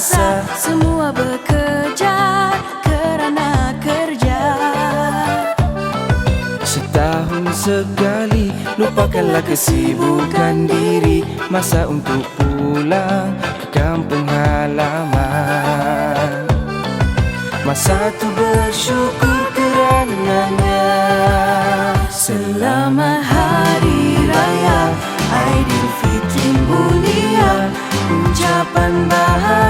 Semua bekerja kerana kerja. Setahun sekali Lupakanlah kesibukan diri. Masa untuk pulang ke kampung halaman. Masa tu bersyukur kerananya. Selamat Hari Raya Aidilfitri mulia Ucapan bahagia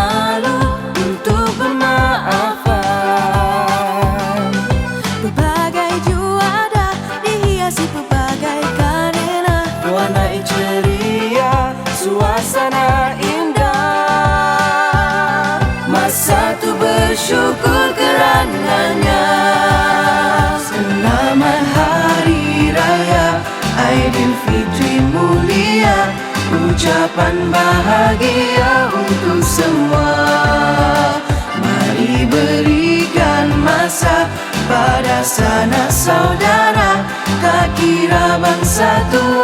bersyukur kerananya. Selamat Hari Raya Aidilfitri mulia. Ucapan bahagia untuk semua. Mari berikan masa pada sanak saudara. Tak kira bangsa tua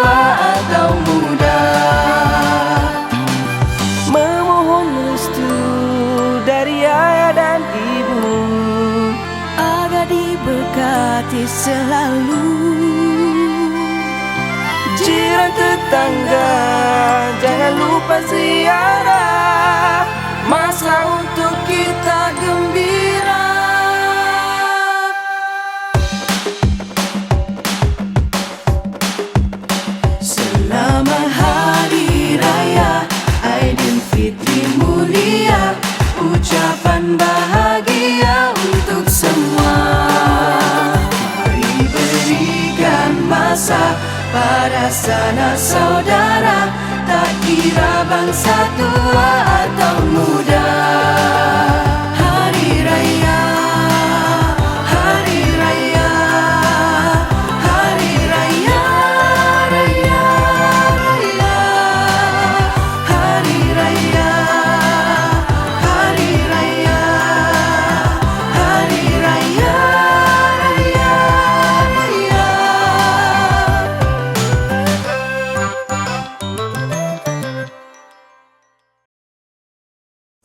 diberkati selalu. Jiran tetangga Jangan lupa ziarah. Masa untuk kita pada sanak saudara Tak kira bangsa tua atau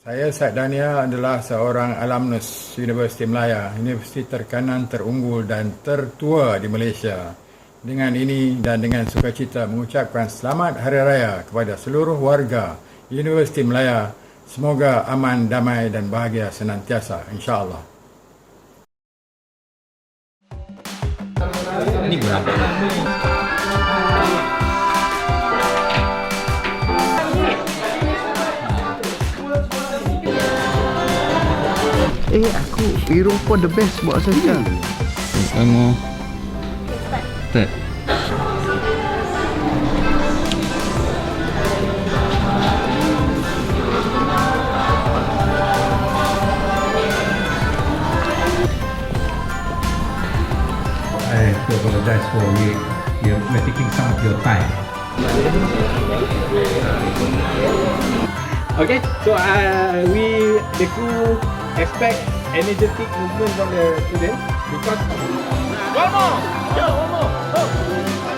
Saya Said Dania adalah seorang alumnus Universiti Melaya, universiti terkanan, terunggul dan tertua di Malaysia. Dengan ini dan dengan sukacita mengucapkan selamat Hari Raya kepada seluruh warga Universiti Melaya. Semoga aman, damai dan bahagia senantiasa, insya-Allah. Eh aku Eropah the best buat saya sekarang. Kamu Start I have to apologize for we, we are, we're taking some of your time. Okay, so uh, we the crew expect energetic movement from the students because. One more! Yo, one more! Oh.